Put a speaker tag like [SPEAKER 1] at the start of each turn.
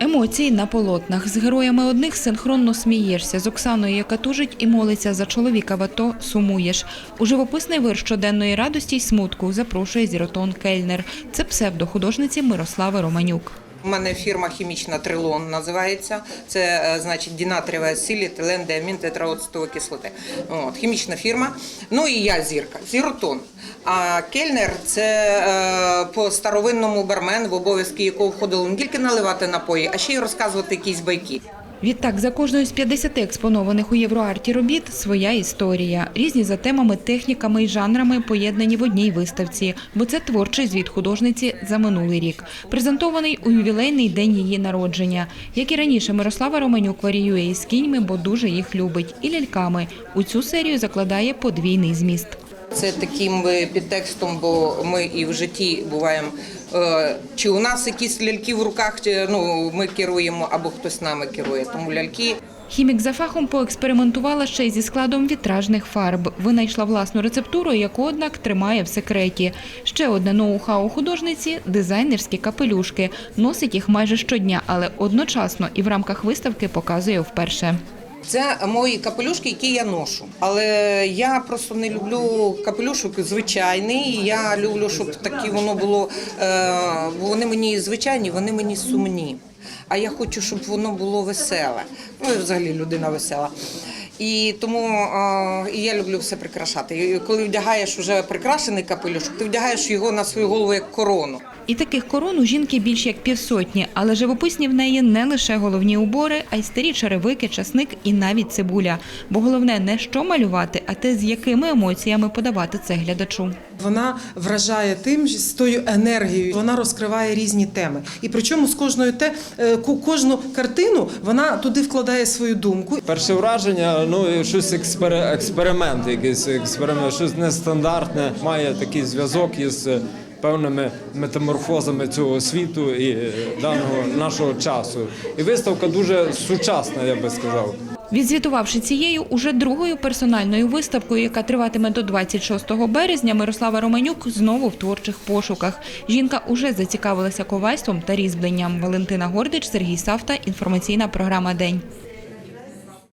[SPEAKER 1] Емоції на полотнах. З героями одних синхронно смієшся. З Оксаною, яка тужить і молиться за чоловіка в АТО, сумуєш. У живописний вир щоденної радості й смутку запрошує Зіротон Кельнер. Це псевдохудожниці Мирослави Романюк.
[SPEAKER 2] У мене фірма хімічна Трилон називається. Це е, значить дінатрієва сілі, етилен, діамін, тетраоцетової кислоти. От, хімічна фірма. Ну і я зірка, зіротон. А кельнер це е, по старовинному бармен, в обов'язки якого входило не тільки наливати напої, а ще й розказувати якісь байки.
[SPEAKER 1] Відтак, за кожною з 50 експонованих у Євроарті робіт своя історія. Різні за темами, техніками і жанрами поєднані в одній виставці, бо це творчий звіт художниці за минулий рік, презентований у ювілейний день її народження. Як і раніше, Мирослава Романюк варіює із кіньми, бо дуже їх любить, і ляльками. У цю серію закладає подвійний зміст.
[SPEAKER 2] Це таким е, підтекстом, бо ми і в житті буваємо. е, Чи у нас якісь ляльки в руках, ну ми керуємо, або хтось нами керує. Тому ляльки
[SPEAKER 1] Хімік за фахом поекспериментувала ще й зі складом вітражних фарб. Винайшла власну рецептуру, яку, однак, тримає в секреті. Ще одне ноу-хау художниці – дизайнерські капелюшки. Носить їх майже щодня, але одночасно і в рамках виставки показує вперше.
[SPEAKER 2] Це мої капелюшки, які я ношу. Але я просто не люблю капелюшок звичайний. Я люблю, щоб такі воно було. е, вони мені звичайні, вони мені сумні. А я хочу, щоб воно було веселе. Ну, я взагалі людина весела. І тому е, і я люблю все прикрашати. І коли вдягаєш вже прикрашений капелюшок, ти вдягаєш його на свою голову як корону.
[SPEAKER 1] І таких корон у жінки більш як півсотні, але живописні в неї не лише головні убори, а й старі черевики, часник і навіть цибуля. Бо головне не що малювати, а те, з якими емоціями подавати це глядачу.
[SPEAKER 3] Вона вражає тим з тою енергією. Вона розкриває різні теми. І причому з кожною те е, кожну картину вона туди вкладає свою думку.
[SPEAKER 4] Перше враження, ну щось експери, експеримент, якийсь експеримент, щось нестандартне, має такий зв'язок із е, певними метаморфозами цього світу і е, даного нашого часу. І виставка дуже сучасна, я би сказав.
[SPEAKER 1] Відзвітувавши цією уже другою персональною виставкою, яка триватиме до 26 березня, Мирослава Романюк знову в творчих пошуках. Жінка уже зацікавилася ковальством та різьбленням. Валентина Гордич, Сергій Савта. Інформаційна програма День.